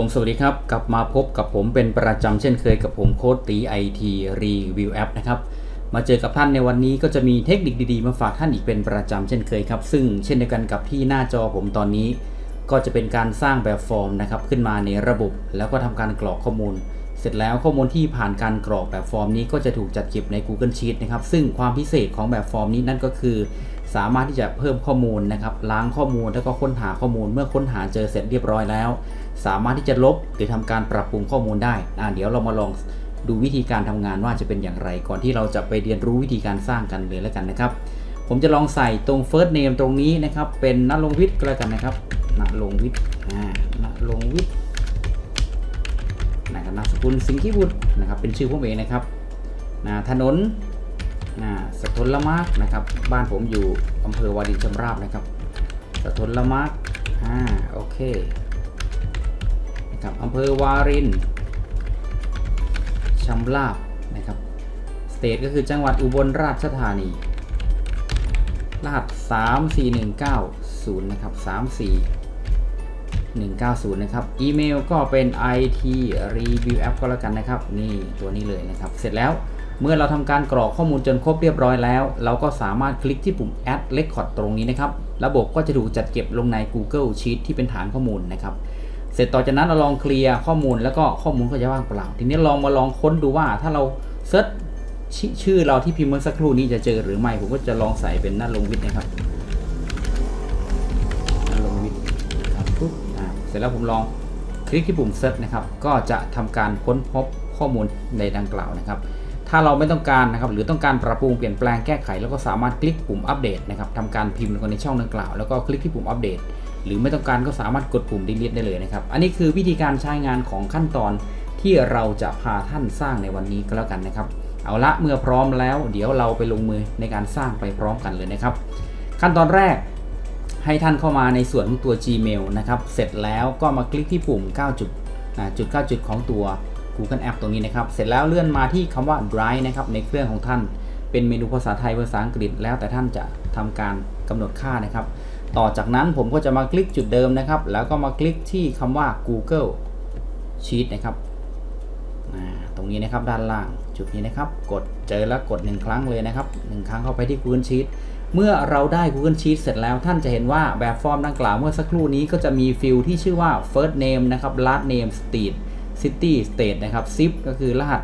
ผมสวัสดีครับ กลับมาพบกับผมเป็นประจำเช่นเคยกับผมโค้ดตีไอทีรีวิวแอปนะครับ มาเจอกับท่านในวันนี้ก็จะมีเทคนิคดีๆ มาฝากท่านอีกเป็นประจำเช่นเคยครับ ซึ่งเช่นเดียวกันกับที่หน้าจอผมตอนนี้ ก็จะเป็นการสร้างแบบฟอร์มนะครับ ขึ้นมาในระบบ แล้วก็ทำการกรอกข้อมูล เสร็จแล้วข้อมูลที่ผ่านการกรอกแบบฟอร์มนี้ก็จะถูกจัดเก็บใน Google Sheet นะครับซึ่งความพิเศษของแบบฟอร์มนี้นั่นก็คือ สามารถที่จะเพิ่มข้อมูลนะครับ ล้างข้อมูลแล้วก็ค้นหาข้อมูล เมื่อค้นหาเจอเสร็จเรียบร้อยแล้ว สามารถที่จะลบหรือทำการปรับปรุงข้อมูลได้อ่าเดี๋ยวเรามาลองดูวิธีการทำงานว่าจะเป็นอย่างไร ก่อนที่เราจะไปเรียนรู้วิธีการสร้างกันเลยแล้วกันนะครับ ผมจะลองใส่ตรง first name ตรงนี้นะครับ เป็นนรงวิทย์ก็แล้วกันนะครับนรงวิทย์อ่านรงวิทย์นะครับนามสกุลสิงห์บุตรนะครับ เป็นชื่อผมเองนะครับนะถนน นะสทละมาร์กนะครับ บ้านผมอยู่อำเภอวารินชำราบนะครับสะทนละมาร์กอ่าโอเคนะครับอำเภอวารินชำราบนะครับสเตทก็คือจังหวัดอุบลราชธานี รหัส 34190 นะครับ 190 นะครับ อีเมลก็เป็น IT review app ก็แล้วกันนะครับ นี่ตัวนี้เลยนะครับ เสร็จแล้วเมื่อเราทำการกรอกข้อมูลจนครบเรียบร้อยแล้ว เราก็สามารถคลิกที่ปุ่ม add record ตรงนี้นะครับ ระบบก็จะถูกจัดเก็บลงใน Google Sheet ที่เป็นฐานข้อมูลนะครับ เสร็จต่อจากนั้นเราลองเคลียร์ข้อมูลแล้วก็ข้อมูลก็จะว่างเปล่า ทีนี้ลองมาลองค้นดูว่าถ้าเราเซิร์ชชื่อเราที่พิมพ์เมื่อสักครู่นี้จะเจอหรือไม่ ผมก็จะลองใส่เป็นนัลงวิทย์นะครับ ร็จแล้วผมลองคลิกที่ปุ่มเซิร์ชนะครับ ก็จะทำการค้นพบข้อมูลในดังกล่าวนะครับ ถ้าเราไม่ต้องการนะครับ หรือต้องการปรับปรุงเปลี่ยนแปลงแก้ไข แล้วก็สามารถคลิกปุ่มอัปเดตนะครับทำการพิมพ์ลงในช่องดังกล่าว แล้วก็คลิกที่ปุ่มอัปเดต หรือไม่ต้องการก็สามารถกดปุ่ม delete ได้เลยนะครับ อันนี้คือวิธีการใช้งานของขั้นตอนที่เราจะพาท่านสร้างในวันนี้ก็แล้วกันนะครับ เอาละเมื่อพร้อมแล้ว เดี๋ยวเราไปลงมือในการสร้างไปพร้อมกันเลยนะครับ ขั้นตอนแรก ให้ท่านเข้ามาในส่วนของตัว Gmail นะครับ เสร็จแล้วก็มาคลิกที่ปุ่ม 9 จุดจุด 9 จุดของตัว Google App ตรงนี้นะครับ เสร็จแล้วเลื่อนมาที่คำว่า Drive นะครับในเครื่องของท่าน เป็นเมนูภาษาไทยภาษาอังกฤษ แล้วแต่ท่านจะทำการกำหนดค่านะครับ ต่อจากนั้นผมก็จะมาคลิกจุดเดิมนะครับ แล้วก็มาคลิกที่คำว่า Google Sheet นะครับตรงนี้นะครับด้านล่างจุดนี้นะครับ กดเจอแล้วกด 1 ครั้งเลยนะครับ 1 ครั้งเข้าไปที่ Google Sheet เมื่อเราได้ Google Sheet เสร็จแล้วท่านจะเห็นว่าแบบฟอร์มดังกล่าวเมื่อสักครู่นี้ก็จะมีฟิลที่ชื่อว่า first name นะครับ last name street city state นะครับ zip ก็คือรหัส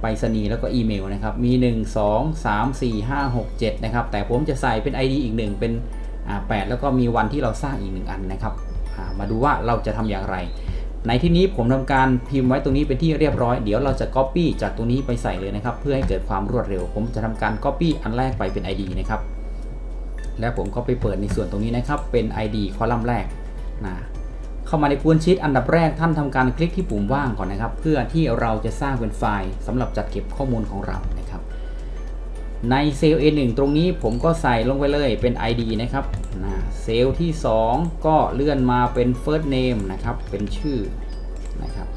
ไปรษณีย์แล้วก็อีเมลนะครับ มี 1 2 3 4 5 6 7 นะครับ แต่ผมจะใส่เป็น ID อีกหนึ่งเป็น 8 แล้วก็มีวันที่เราสร้างอีกหนึ่งอันนะครับามาดูว่าเราจะทำอย่างไร ในที่นี้ผมทำการพิมพ์ไว้ตรงนี้เป็นที่เรียบร้อย เดี๋ยวเราจะ Copy จากตรงนี้ไปใส่เลยนะครับ เพื่อให้เกิดความรวดเร็ว ผมจะทำการ Copy อันแรกไปเป็น ID นะครับ แล้วผมก็ไปเปิดในส่วนตรงนี้นะครับ เป็น ID คอลัมน์แรกนะเข้ามาใน Google Sheet อันดับแรกท่านทำการคลิกที่ปุ่มว่างก่อนนะครับ เพื่อที่เราจะสร้างเป็นไฟล์สำหรับจัดเก็บข้อมูลของเรา ในเซลล์ A1 ตรงนี้ผมก็ใส่ลงไปเลยเป็น ID นะครับนะเซลล์ที่ 2 ก็เลื่อนมาเป็น first name นะครับ เป็นชื่อนะครับ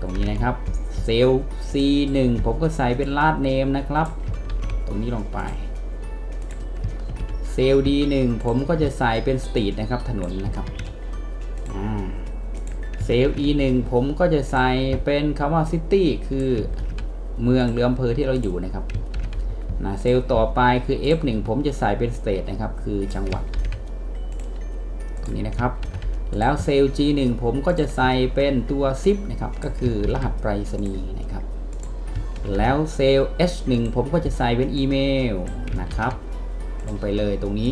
ตรงนี้นะครับ เซลล์ C1 ผมก็ใส่เป็น last name นะครับ ตรงนี้ลงไป เซลล์ D1 ผมก็จะใส่เป็น street นะครับ ถนนนะครับเซลล์ E1 ผมก็จะใส่เป็นคำว่า city คือ เมืองหรืออำเภอที่เราอยู่นะครับนะเซลล์ต่อไปคือ F1 ผมจะใส่เป็น state นะครับ คือจังหวัดตรงนี้นะครับ แล้วเซลล์ G1 ผมก็จะใส่เป็นตัว zip นะครับ ก็คือรหัสไปรษณีย์นะครับ แล้วเซลล์ H1 ผมก็จะใส่เป็นอีเมลนะครับ ลงไปเลยตรงนี้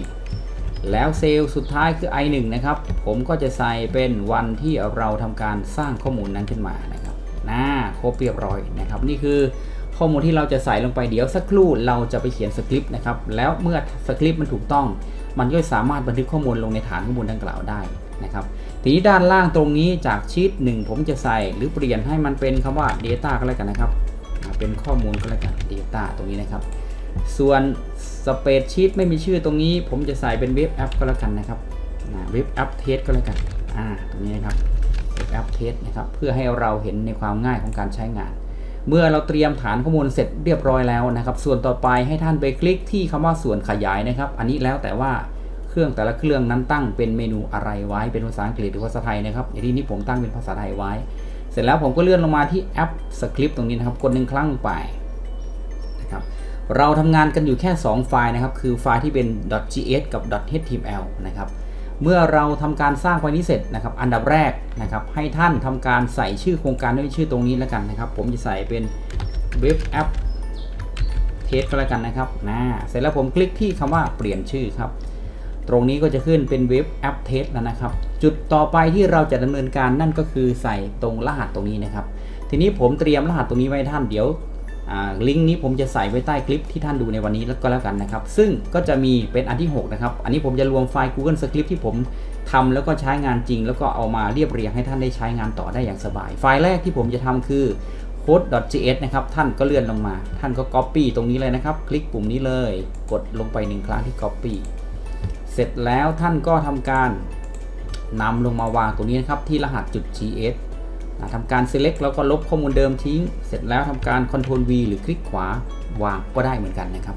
แล้วเซลล์สุดท้ายคือ i1 นะครับ ผมก็จะใส่เป็นวันที่เราทำการสร้างข้อมูลนั้นขึ้นมานะครับน่าครบเรียบร้อยนะครับ นี่คือ ข้อมูลที่เราจะใส่ลงไปเดี๋ยวสักครู่เราจะไปเขียนสคริปต์นะครับแล้วเมื่อสคริปต์มันถูกต้อง มันก็สามารถบันทึกข้อมูลลงในฐานข้อมูลดังกล่าวได้นะครับทีนี้ด้านล่างตรงนี้จากชีตหนึ่งผมจะใส่หรือเปลี่ยนให้มันเป็นคำว่า Data ก็แล้วกันนะครับ เป็นข้อมูลก็แล้วกัน Data ตรงนี้นะครับ ส่วนสเปซชีตไม่มีชื่อตรงนี้ ผมจะใส่เป็นเว็บแอปก็แล้วกันนะครับเว็บแอปเทสก็แล้วกันตรงนี้นะครับเว็บแอปเทสนะครับเพื่อให้เราเห็นในความง่ายของการใช้งาน เมื่อเราเตรียมฐานข้อมูลเสร็จเรียบร้อยแล้วนะครับ ส่วนต่อไปให้ท่านไปคลิกที่คำว่าส่วนขยายนะครับ อันนี้แล้วแต่ว่าเครื่องแต่ละเครื่องนั้นตั้งเป็นเมนูอะไรไว้เป็นภาษาอังกฤษหรือภาษาไทยนะครับอย่างที่นี้ผมตั้งเป็นภาษาไทยไว้ เสร็จแล้วผมก็เลื่อนลงมาที่แอปสคริปต์ตรงนี้นะครับกดหนึ่งครั้งลงไปนะครับเราทำงานกันอยู่แค่ 2 ไฟล์นะครับ คือไฟล์ที่เป็น .gs กับ .html นะครับ เมื่อเราทำการสร้างไฟล์นี้เสร็จนะครับ อันดับแรกนะครับ ให้ท่านทำการใส่ชื่อโครงการด้วยชื่อตรงนี้แล้วกันนะครับ ผมจะใส่เป็นเว็บแอปเทสก็แล้วกันนะครับนะเสร็จแล้วผมคลิกที่คำว่าเปลี่ยนชื่อครับ ตรงนี้ก็จะขึ้นเป็นเว็บแอปเทสแล้วนะครับ จุดต่อไปที่เราจะดำเนินการนั่นก็คือใส่ตรงรหัสตรงนี้นะครับ ทีนี้ผมเตรียมรหัสตรงนี้ไว้ท่านเดี๋ยว ลิงก์นี้ผมจะใส่ไว้ใต้คลิปที่ท่านดูในวันนี้แล้วก็แล้วกันนะครับ ซึ่งก็จะมีเป็นอันที่ 6 นะครับ อันนี้ผมจะรวมไฟล์ Google Script ที่ผมทำแล้วก็ใช้งานจริง แล้วก็เอามาเรียบเรียงให้ท่านได้ใช้งานต่อได้อย่างสบาย ไฟล์แรกที่ผมจะทำคือ code.js นะครับ ท่านก็เลื่อนลงมา ท่านก็ copy ตรงนี้เลยนะครับ คลิกปุ่มนี้เลย กดลงไปหนึ่งครั้งที่ copy เสร็จแล้วท่านก็ทำการนำลงมาวางตรงนี้นะครับที่รหัสจุด .gs ทำการ select แล้วก็ลบข้อมูลเดิมทิ้ง เสร็จแล้วทำการ Ctrl V หรือคลิกขวาวางก็ได้เหมือนกันนะครับ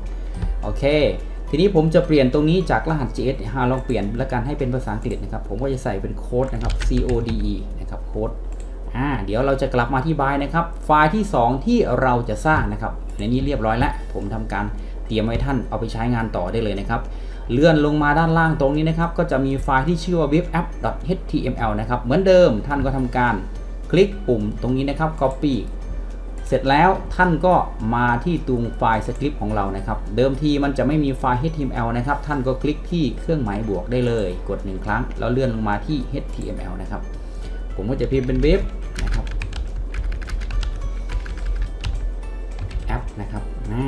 โอเค ทีนี้ผมจะเปลี่ยนตรงนี้จากรหัส JS ฮาลองเปลี่ยนแล้วกันให้เป็นภาษาอังกฤษนะครับ ผมก็จะใส่เป็นโค้ดนะครับ C O D E นะครับโค้ดอ่าเดี๋ยวเราจะกลับมาที่บายนะครับ ไฟล์ที่ 2 ที่เราจะสร้างนะครับ ในนี้เรียบร้อยแล้ว ผมทำการเตรียมไว้ท่านเอาไปใช้งานต่อได้เลยนะครับ เลื่อนลงมาด้านล่างตรงนี้นะครับ ก็จะมีไฟล์ที่ชื่อว่า webapp.html นะครับ เหมือนเดิมท่านก็ทำการ คลิกปุ่มตรงนี้นะครับ copy เสร็จแล้วท่านก็มาที่ตรงไฟล์สคริปต์ของเรานะครับ เดิมทีมันจะไม่มีไฟล์ HTML นะครับ ท่านก็คลิกที่เครื่องหมายบวกได้เลย กด 1 ครั้ง แล้วเลื่อนลงมาที่ HTML นะครับ ผมก็จะพิมพ์เป็นเว็บนะครับแอปนะครับอ่า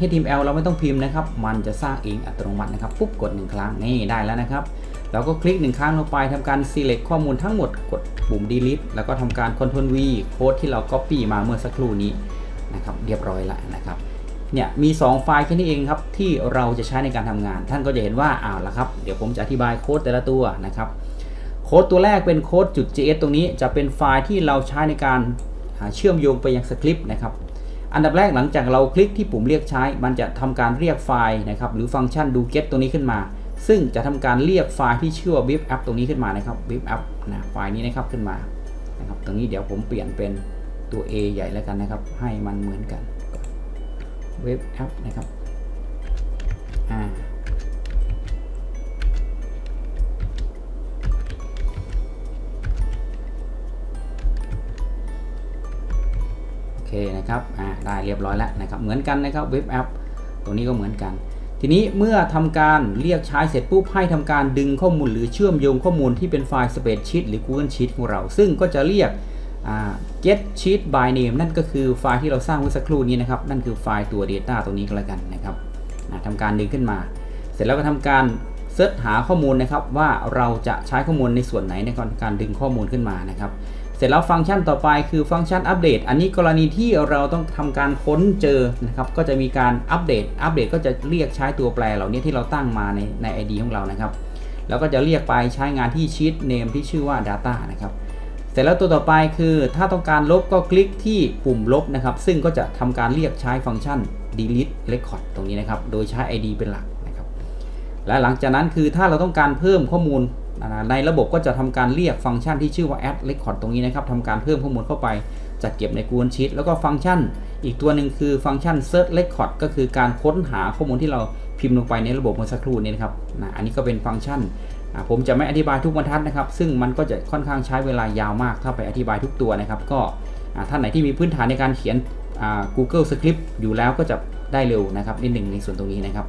.html เราไม่ต้องพิมพ์นะครับ มันจะสร้างเองอัตโนมัตินะครับ ปุ๊บกด 1 ครั้งนี่ได้แล้วนะครับ เราก็คลิก1ครั้งลงไปทำการ select ข้อมูลทั้งหมดกดปุ่ม delete แล้วก็ทำการ control V โค้ดที่เรา copy มาเมื่อสักครู่นี้นะครับเรียบร้อยแล้วนะครับเนี่ยมี 2 ไฟล์แค่นี้เองครับที่เราจะใช้ในการทำงาน ท่านก็จะเห็นว่าอ้าวละครับเดี๋ยวผมจะอธิบายโค้ดแต่ละตัวนะครับโค้ดตัวแรกเป็นโค้ดจุด .js ตรงนี้จะเป็นไฟล์ที่เราใช้ในการเชื่อมโยงไปยังสคริปต์นะครับอันดับแรกหลังจากเราคลิกที่ปุ่มเรียกใช้ มันจะทำการเรียกไฟล์นะครับหรือฟังก์ชันดู get ตรงนี้ขึ้นมา ซึ่งจะทำการเรียกไฟล์ที่ชื่อว่า web app ตรงนี้ขึ้นมานะครับ web app นะไฟล์นี้นะครับขึ้นมานะครับตรงนี้เดี๋ยวผมเปลี่ยนเป็นตัว A ใหญ่แล้วกันนะครับ ให้มันเหมือนกัน web app นะครับอ่าโอเคนะครับอ่าได้เรียบร้อยแล้วนะครับ เหมือนกันนะครับเว็บแอปตรงนี้ก็เหมือนกัน ทีนี้เมื่อทำการเรียกใช้เสร็จปุ๊บให้ทำการดึงข้อมูลหรือเชื่อมโยงข้อมูลที่เป็นไฟล์ Spreadsheet หรือ Google Sheet ของเรา ซึ่งก็จะเรียก get sheet by name นั่นก็คือไฟล์ที่เราสร้างเมื่อสักครู่นี้นะครับ นั่นคือไฟล์ตัว Data ตัวนี้ก็แล้วกันนะครับทำการดึงขึ้นมา เสร็จแล้วก็ทำการเสิร์ชหาข้อมูลนะครับว่าเราจะใช้ข้อมูลในส่วนไหนในการดึงข้อมูลขึ้นมานะครับ เสร็จแล้วฟังก์ชันต่อไปคือฟังก์ชันอัปเดต อันนี้กรณีที่เราต้องทำการค้นเจอนะครับก็จะมีการอัปเดต อัปเดตก็จะเรียกใช้ตัวแปรเหล่านี้ที่เราตั้งมาในใน ID ของเรานะครับ แล้วก็จะเรียกไปใช้งานที่ sheet name ที่ชื่อว่า data นะครับเสร็จแล้วตัวต่อไปคือถ้าต้องการลบก็คลิกที่ปุ่มลบนะครับ ซึ่งก็จะทำการเรียกใช้ฟังก์ชัน delete record ตรงนี้นะครับ โดยใช้ ID เป็นหลัก และหลังจากนั้นคือถ้าเราต้องการเพิ่มข้อมูลในระบบก็จะทำการเรียกฟังก์ชันที่ชื่อว่า add record ตรงนี้นะครับทำการเพิ่มข้อมูลเข้าไปจัดเก็บใน Google Sheet แล้วก็ฟังก์ชัน อีกตัวหนึ่งคือฟังก์ชัน search record ก็คือการค้นหาข้อมูลที่เราพิมพ์ลงไปในระบบเมื่อสักครู่นี้นะครับนะอันนี้ก็เป็นฟังก์ชัน ผมจะไม่อธิบายทุกบรรทัดนะครับ ซึ่งมันก็จะค่อนข้างใช้เวลายาวมาก ถ้าไปอธิบายทุกตัวนะครับ ก็ท่านไหนที่มีพื้นฐานในการเขียน Google Script อยู่แล้วก็จะได้เร็วนะครับนิดหนึ่งในส่วนตรงนี้นะครับ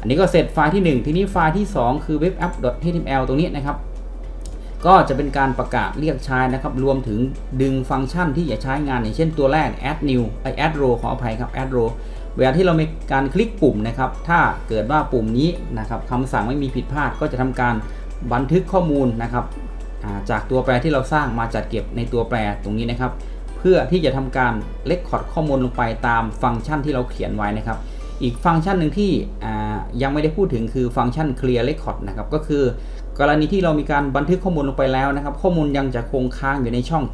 อันนี้ก็เสร็จไฟล์ที่ 1 ทีนี้ไฟล์ที่ 2 คือ webapp.html ตรงนี้นะครับ ก็จะเป็นการประกาศเรียกใช้นะครับ รวมถึงดึงฟังก์ชันที่จะใช้งานอย่างเช่นตัวแรก add new ไอ add row ขออภัยครับ add row เวลาที่เรามีการคลิกปุ่มนะครับ ถ้าเกิดว่าปุ่มนี้นะครับคำสั่งไม่มีผิดพลาด ก็จะทำการบันทึกข้อมูลนะครับจากตัวแปรที่เราสร้างมาจัดเก็บในตัวแปรตรงนี้นะครับ เพื่อที่จะทำการเลคคอร์ดข้อมูลลงไปตามฟังก์ชันที่เราเขียนไว้นะครับ อีกฟังก์ชันหนึ่งที่ยังไม่ได้พูดถึงคือฟังก์ชัน clear record นะครับก็คือ กรณีที่เรามีการบันทึกข้อมูลลงไปแล้วนะครับ ข้อมูลยังจะคงค้างอยู่ในช่อง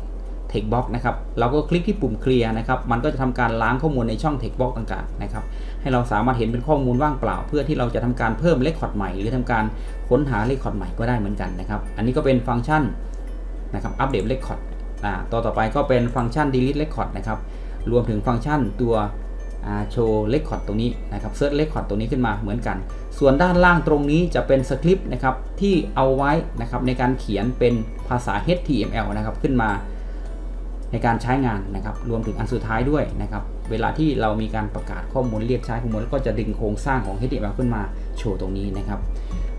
text box นะครับเราก็คลิกที่ปุ่มเคลียร์นะครับมันก็จะทำการล้างข้อมูลในช่อง text box ต่างๆนะครับให้เราสามารถเห็นเป็นข้อมูลว่างเปล่า เพื่อที่เราจะทำการเพิ่มเลขคอร์ดใหม่ หรือทำการค้นหาเลขคอร์ดใหม่ก็ได้เหมือนกันนะครับอันนี้ก็เป็นฟังก์ชันนะครับอัปเดตเลขคอร์ดอ่าต่อต่อไปก็เป็นฟังก์ชัน delete record นะครับรวมถึงฟังก์ชันตัว โชว์เลคคอร์ดตรงนี้นะครับเซิร์ชเลคคอร์ดตรงนี้ขึ้นมาเหมือนกัน ส่วนด้านล่างตรงนี้จะเป็นสคริปต์นะครับที่เอาไว้นะครับในการเขียนเป็นภาษา HTML นะครับขึ้นมาในการใช้งานนะครับรวมถึงอันสุดท้ายด้วยนะครับเวลาที่เรามีการประกาศข้อมูลเรียกใช้ข้อมูลแล้วก็จะดึงโครงสร้างของ HTML ขึ้นมาโชว์ตรงนี้นะครับ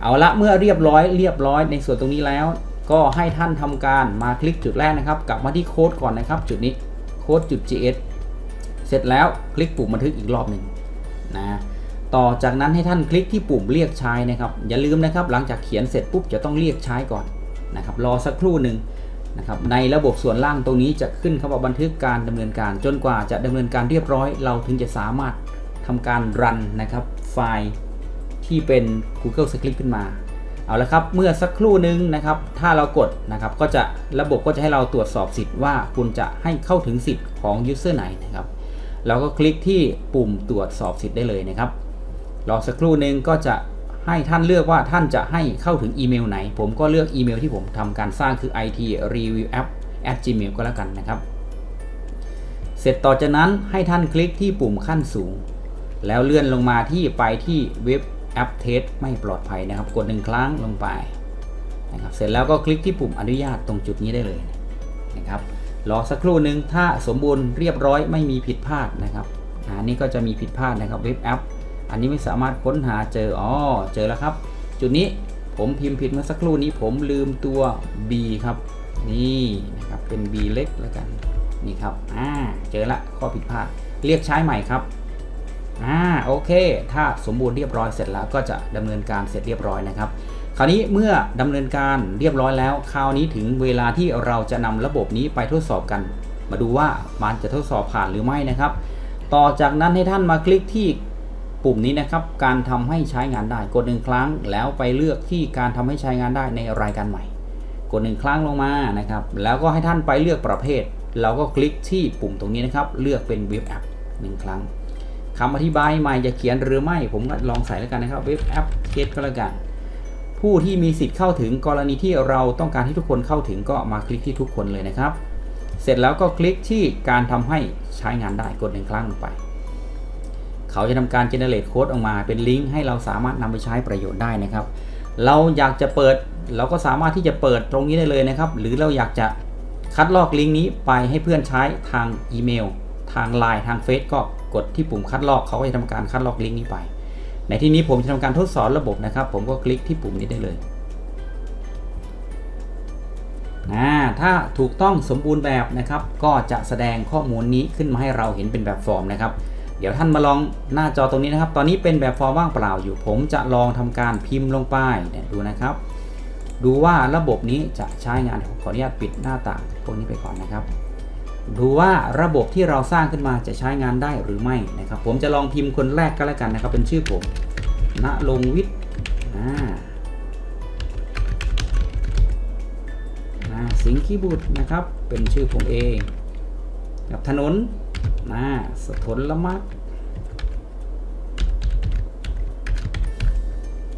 เอาละเมื่อเรียบร้อยเรียบร้อยในส่วนตรงนี้แล้ว ก็ให้ท่านทำการมาคลิกจุดแรกนะครับ กลับมาที่โค้ดก่อนนะครับ จุดนี้โค้ดจุด .js เสร็จแล้วคลิกปุ่มบันทึกอีกรอบหนึ่งนะต่อจากนั้นให้ท่านคลิกที่ปุ่มเรียกใช้นะครับ อย่าลืมนะครับหลังจากเขียนเสร็จปุ๊บจะต้องเรียกใช้ก่อนนะครับรอสักครู่หนึ่งนะครับในระบบส่วนล่างตรงนี้จะขึ้นคำว่าบันทึกการดำเนินการจนกว่าจะดำเนินการเรียบร้อย เราถึงจะสามารถทำการรันนะครับไฟล์ที่เป็น Google Script ขึ้นมาเอาละครับเมื่อสักครู่หนึ่งนะครับถ้าเรากดนะครับก็จะระบบก็จะให้เราตรวจสอบสิทธิ์ว่าคุณจะให้เข้าถึงสิทธิ์ของ User ไหนนะครับ เราก็คลิกที่ปุ่มตรวจสอบสิทธิ์ได้เลยนะครับรอสักครู่หนึ่งก็จะให้ท่านเลือกว่าท่านจะให้เข้าถึงอีเมลไหน ผมก็เลือกอีเมลที่ผมทำการสร้างคือ it review app at gmail ก็แล้วกันนะครับ เสร็จต่อจากนั้นให้ท่านคลิกที่ปุ่มขั้นสูง แล้วเลื่อนลงมาที่ไปที่เว็บแอปเทสไม่ปลอดภัยนะครับ กดหนึ่งครั้งลงไปนะครับ เสร็จแล้วก็คลิกที่ปุ่มอนุญาตตรงจุดนี้ได้เลยนะครับ รอสักครู่หนึ่งถ้าสมบูรณ์เรียบร้อยไม่มีผิดพลาดนะครับอันนี้ก็จะมีผิดพลาดนะครับเว็บแอป อันนี้ไม่สามารถค้นหาเจออ๋อเจอแล้วครับ จุดนี้ผมพิมพ์ผิดเมื่อสักครู่นี้ผมลืมตัว B ครับ นี่นะครับเป็น B เล็กแล้วกันนี่ครับอ่าเจอละข้อผิดพลาดเรียกใช้ใหม่ครับอ่าโอเค ถ้าสมบูรณ์เรียบร้อยเสร็จแล้วก็จะดำเนินการเสร็จเรียบร้อยนะครับ คราวนี้เมื่อดำเนินการเรียบร้อยแล้ว คราวนี้ถึงเวลาที่เราจะนำระบบนี้ไปทดสอบกัน มาดูว่ามันจะทดสอบผ่านหรือไม่นะครับ ต่อจากนั้นให้ท่านมาคลิกที่ปุ่มนี้นะครับ การทำให้ใช้งานได้ กดหนึ่งครั้งแล้วไปเลือกที่การทำให้ใช้งานได้ในรายการใหม่ กดหนึ่งครั้งลงมานะครับ แล้วก็ให้ท่านไปเลือกประเภท เราก็คลิกที่ปุ่มตรงนี้นะครับ เลือกเป็นเว็บแอปหนึ่งครั้งคำอธิบายใหม่จะเขียนหรือไม่ ผมก็ลองใส่แล้วกันนะครับ เว็บแอปเคสก็แล้วกัน ผู้ที่มีสิทธิ์เข้าถึงกรณีที่เราต้องการให้ทุกคนเข้าถึงก็มาคลิกที่ทุกคนเลยนะครับ เสร็จแล้วก็คลิกที่การทำให้ใช้งานได้กดหนึ่งครั้งลงไป เขาจะทำการ generate code ออกมาเป็นลิงก์ให้เราสามารถนำไปใช้ประโยชน์ได้นะครับ เราอยากจะเปิดเราก็สามารถที่จะเปิดตรงนี้ได้เลยนะครับ หรือเราอยากจะคัดลอกลิงก์นี้ไปให้เพื่อนใช้ทางอีเมล ทาง Line ทางเฟซก็กดที่ปุ่มคัดลอกเขาก็จะทำการคัดลอกลิงก์นี้ไป ในที่นี้ผมจะทำการทดสอบระบบนะครับ ผมก็คลิกที่ปุ่มนี้ได้เลยอ่าถ้าถูกต้องสมบูรณ์แบบนะครับ ก็จะแสดงข้อมูลนี้ขึ้นมาให้เราเห็นเป็นแบบฟอร์มนะครับ เดี๋ยวท่านมาลองหน้าจอตรงนี้นะครับ ตอนนี้เป็นแบบฟอร์มว่างเปล่าอยู่ ผมจะลองทำการพิมพ์ลงไปเนี่ยดูนะครับ ดูว่าระบบนี้จะใช้งานขออนุญาตปิดหน้าต่างพวกนี้ไปก่อนนะครับ ดูว่าระบบที่เราสร้างขึ้นมาจะใช้งานได้หรือไม่นะครับ ผมจะลองพิมพ์คนแรกก็แล้วกันนะครับ เป็นชื่อผมณลงวิทย์อ่าอ่าสิงห์ขี้บุตรนะครับ เป็นชื่อผมเองกับถนนนะสถนละมัด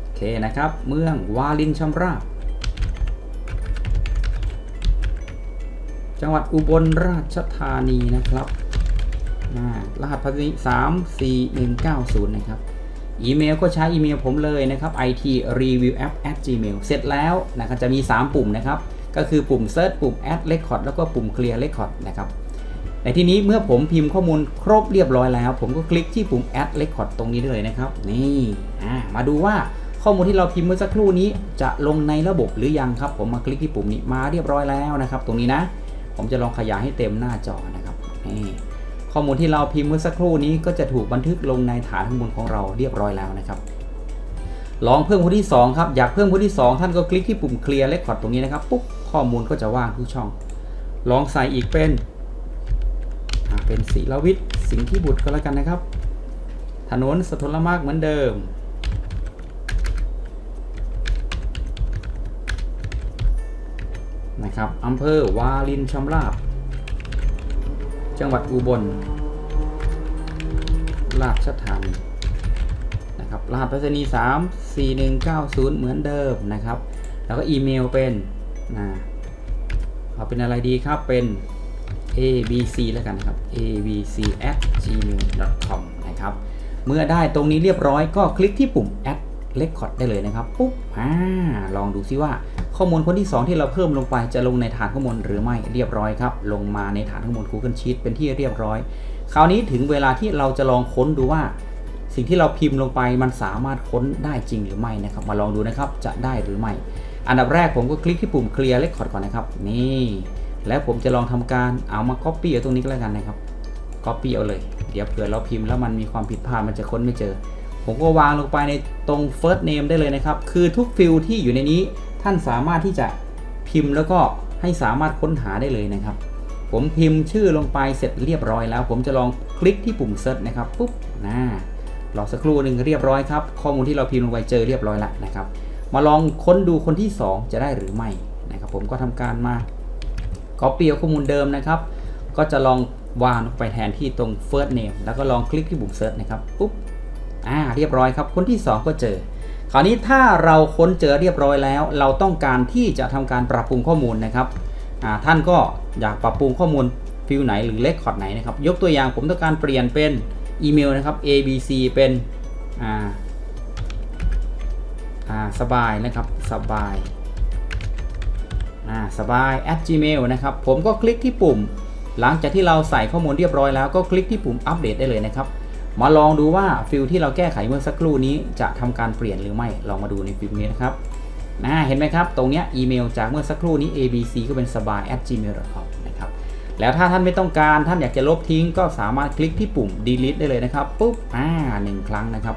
โอเคนะครับ เมืองวาลินชำราบ จังหวัดอุบลราชธานีนะครับอ่ารหัสภาษี3 4 1 9 0นะครับ อีเมลก็ใช้อีเมลผมเลยนะครับ it review app at gmail เสร็จแล้วนะครับจะมี 3 ปุ่มนะครับ ก็คือปุ่ม search ปุ่ม add record แล้วก็ปุ่ม clear record นะครับในที่นี้เมื่อผมพิมพ์ข้อมูลครบเรียบร้อยแล้ว ผมก็คลิกที่ปุ่ม add record ตรงนี้เลยนะครับ นี่มาดูว่าข้อมูลที่เราพิมพ์เมื่อสักครู่นี้จะลงในระบบหรือยังครับ ผมมาคลิกที่ปุ่มนี้มาเรียบร้อยแล้วนะครับ ตรงนี้นะ ผมจะลองขยายให้เต็มหน้าจอนะครับนี่ข้อมูลที่เราพิมพ์เมื่อสักครู่นี้ก็จะถูกบันทึกลงในฐานข้อมูลของเราเรียบร้อยแล้วนะครับ ลองเพิ่มผู้ที่ 2 ครับอยากเพิ่มผู้ที่ 2 ท่านก็คลิกที่ปุ่ม clear record ตรงนี้นะครับปุ๊บข้อมูลก็จะว่างทุกช่อง ลองใส่อีกเป็นเป็นศิลวิทย์สิงห์ที่บุตรก็แล้วกันนะครับ ถนนสทลมากเหมือนเดิม นะครับอำเภอวาลินชำราบ จังหวัดอุบล ราชธานีนะครับรหัสไปรษณีย์3 4 1 9 0 เหมือนเดิมนะครับ แล้วก็อีเมลเป็นนะเอาเป็นอะไรดีครับเป็น abc แล้วกันนะครับ abc at gmail com นะครับ เมื่อได้ตรงนี้เรียบร้อยก็คลิกที่ปุ่ม add record ได้เลยนะครับ ปุ๊บอ่าลองดูซิว่า ข้อมูลคนที่ 2 ที่เราเพิ่มลงไปจะลงในฐานข้อมูลหรือไม่เรียบร้อยครับ ลงมาในฐานข้อมูล Google Sheet เป็นที่เรียบร้อย คราวนี้ถึงเวลาที่เราจะลองค้นดูว่า สิ่งที่เราพิมพ์ลงไปมันสามารถค้นได้จริงหรือไม่นะครับ มาลองดูนะครับจะได้หรือไม่ อันดับแรกผมก็คลิกที่ปุ่ม clear record ก่อนนะครับ นี่ แล้วผมจะลองทำการเอามา copy เอาตรงนี้ก็แล้วกันนะครับ copy เอาเลย เดี๋ยวเผื่อเราพิมพ์แล้วมันมีความผิดพลาดมันจะค้นไม่เจอ ผมก็วางลงไปในตรง first name ได้เลยนะครับ คือทุกฟิลที่อยู่ในนี้ ท่านสามารถที่จะพิมพ์แล้วก็ให้สามารถค้นหาได้เลยนะครับ ผมพิมพ์ชื่อลงไปเสร็จเรียบร้อยแล้ว ผมจะลองคลิกที่ปุ่ม search นะครับปุ๊บนะรอสักครู่หนึ่งเรียบร้อยครับ ข้อมูลที่เราพิมพ์ลงไปเจอเรียบร้อยแล้วนะครับ มาลองค้นดูคนที่ 2 จะได้หรือไม่นะครับ ผมก็ทำการมา copy เอาข้อมูลเดิมนะครับ ก็จะลองวางลงไปแทนที่ตรง first name แล้วก็ลองคลิกที่ปุ่ม search นะครับปุ๊บอ่าเรียบร้อยครับ คนที่ 2 ก็เจอ คราวนี้ถ้าเราค้นเจอเรียบร้อยแล้ว เราต้องการที่จะทำการปรับปรุงข้อมูลนะครับท่านก็อยากปรับปรุงข้อมูลฟิลไหนหรือเลขคอร์ดไหนนะครับ ยกตัวอย่างผมต้องการเปลี่ยนเป็นอีเมลนะครับ abc เป็นอ่าอ่าสบายนะครับสบายอ่าสบาย at gmail นะครับ ผมก็คลิกที่ปุ่ม หลังจากที่เราใส่ข้อมูลเรียบร้อยแล้วก็คลิกที่ปุ่มอัปเดตได้เลยนะครับ มาลองดูว่าฟิลที่เราแก้ไขเมื่อสักครู่นี้จะทำการเปลี่ยนหรือไม่ ลองมาดูในฟิลนี้นะครับนะเห็นไหมครับ ตรงเนี้ยอีเมลจากเมื่อสักครู่นี้ abc ก็เป็นสบาย at gmail.com นะครับ แล้วถ้าท่านไม่ต้องการท่านอยากจะลบทิ้ง ก็สามารถคลิกที่ปุ่ม delete ได้เลยนะครับ ปุ๊บ อ่าหนึ่งครั้งนะครับ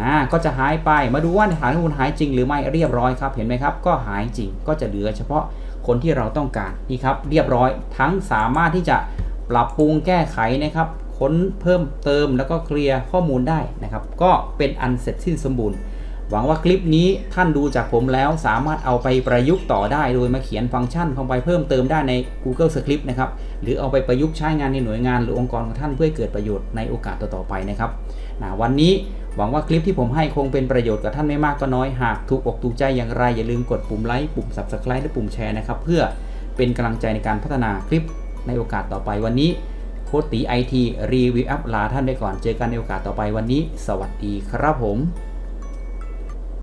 นะก็จะหายไป มาดูว่าในฐานข้อมูลหายจริงหรือไม่ เรียบร้อยครับ เห็นไหมครับ ก็หายจริง ก็จะเหลือเฉพาะคนที่เราต้องการ นี่ครับ เรียบร้อย ทั้งสามารถที่จะปรับปรุงแก้ไขนะครับ ค้นเพิ่มเติมแล้วก็เคลียร์ข้อมูลได้นะครับ ก็เป็นอันเสร็จสิ้นสมบูรณ์ หวังว่าคลิปนี้ท่านดูจากผมแล้วสามารถเอาไปประยุกต์ต่อได้ โดยมาเขียนฟังก์ชันเข้าไปเพิ่มเติมได้ใน Google Script นะครับ หรือเอาไปประยุกต์ใช้งานในหน่วยงานหรือองค์กรของท่านเพื่อเกิดประโยชน์ในโอกาสต่อๆไปนะครับนะวันนี้หวังว่าคลิปที่ผมให้คงเป็นประโยชน์กับท่านไม่มากก็น้อย หากถูกอกถูกใจอย่างไรอย่าลืมกดปุ่มไลค์ปุ่ม Subscribe และปุ่มแชร์นะครับเพื่อเป็นกำลังใจในการพัฒนาคลิปในโอกาสต่อไปวันนี้ ค้ดตีไอทีรีวิวอัพลาท่านไปก่อน เจอกันในโอกาสต่อไปวันนี้ สวัสดีครับผม